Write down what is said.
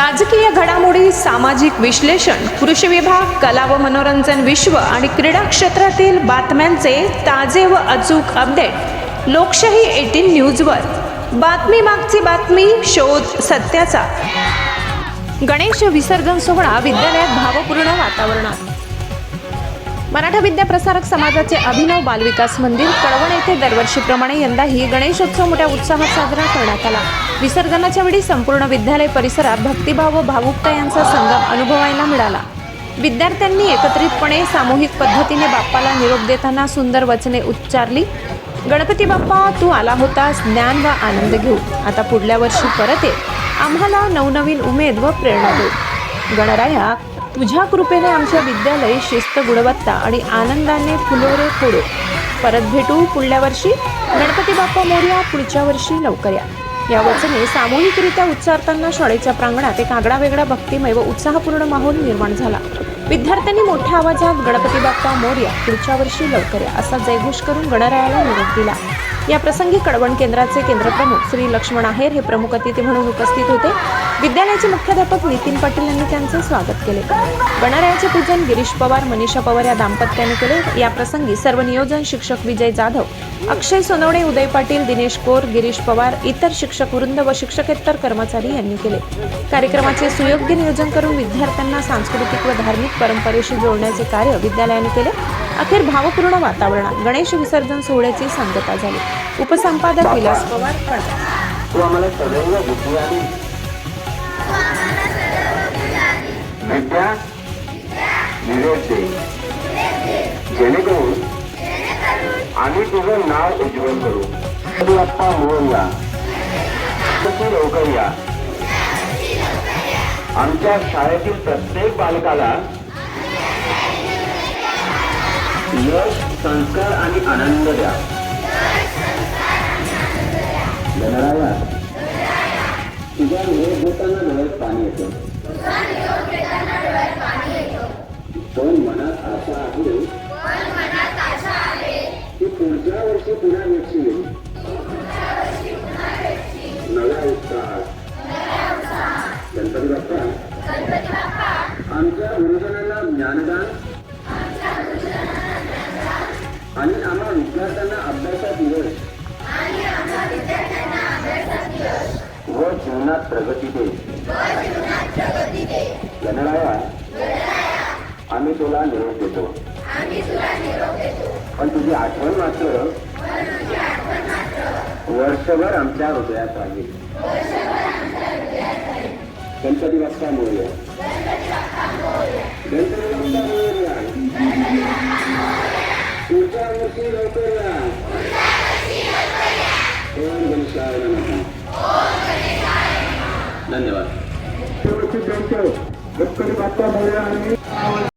राजकीय घडामोडी सामाजिक विश्लेषण कृषी विभाग कला व मनोरंजन विश्व आणि क्रीडा क्षेत्रातील बातम्यांचे ताजे व अचूक अपडेट लोकशाही एटीन न्यूजवर. बातमी मागची बातमी शोध सत्याचा. गणेश विसर्जन सोहळा विद्यालयात भावपूर्ण वातावरणात. मराठा विद्याप्रसारक समाजाचे अभिनव बालविकास मंदिर कळवण येथे दरवर्षीप्रमाणे यंदाही गणेशोत्सव मोठ्या उत्साहात साजरा करण्यात आला. विसर्जनाच्या वेळी संपूर्ण विद्यालय परिसरात भक्तिभाव व भावुकता यांचा संगम अनुभवायला मिळाला. विद्यार्थ्यांनी एकत्रितपणे सामूहिक पद्धतीने बाप्पाला निरोप देताना सुंदर वचने उच्चारली गणपती बाप्पा तू आला होतास ज्ञान व आनंद घेऊ. आता पुढल्या वर्षी परत ये. आम्हाला नवनवीन उमेद व प्रेरणा देऊ. गणराया तुझ्या कृपेने आमच्या विद्यालय शिस्त गुणवत्ता आणि आनंदाने फुलोरे फोडो. परत भेटू पुढल्या वर्षी. गणपती बाप्पा मोर्या पुढच्या वर्षी लवकर या. या वचने सामूहिकरित्या उच्चारताना शाळेच्या प्रांगणात एक आगळा वेगळा भक्तिमय व उत्साहपूर्ण माहोल निर्माण झाला. विद्यार्थ्यांनी मोठ्या आवाजात गणपती बाप्पा मोर्या पुढच्या वर्षी लवकर या असा जयघोष करून गणरायाला निरोप दिला. या प्रसंगी कळवण केंद्राचे केंद्रप्रमुख श्री लक्ष्मण आहेर हे प्रमुख अतिथी म्हणून उपस्थित होते. विद्या विद्यालयाचे मुख्याध्यापक नितीन पाटील यांनी त्यांचे स्वागत केले. गणरायाचे पूजन गिरीश पवार मनीषा पवार या दाम्पत्याने केले. या प्रसंगी सर्व नियोजन शिक्षक विजय जाधव अक्षय सोनवणे उदय पाटील दिनेश कोर गिरीश पवार इतर शिक्षक वृंद व शिक्षकेतर कर्मचारी यांनी केले. कार्यक्रमाचे सुयोग्य नियोजन करून विद्यार्थ्यांना सांस्कृतिक व धार्मिक परंपरेशी जोडण्याचे कार्य विद्यालयाने केले. अखेर भावपूर्ण वातावरणात गणेश विसर्जन सोहळ्याची सांगता झाली. उपसंपादक विलास पवार कळवण आम्ही तुझं नाव उज्ज्वल करू. तू आत्ता मोरया तशी लवकर या. आमच्या शाळेतील प्रत्येक बालकाला यश संस्कार आणि आनंद द्या. पुढच्या वर्षी पुन्हा भेटशील. नव्या उत्साहात. गणपती बाप्पा. आमच्या गुरुजनांना ज्ञानदान. आणि आम्हा विद्यार्थ्यांना अभ्यासात यश. व जीवनात प्रगती दे. गणराया. आम्ही तुला निरोप देतो. पण तुझी आठवण मात्र वर्षभर आमच्या हृदयात राहील. गणपती बाप्पा मोर्या गणपती बाप्पा मोर्या पुढच्या वर्षी लवकर या ओम गणेशाय नमः धन्यवाद. गणपती बाप्पा मोर्या आणि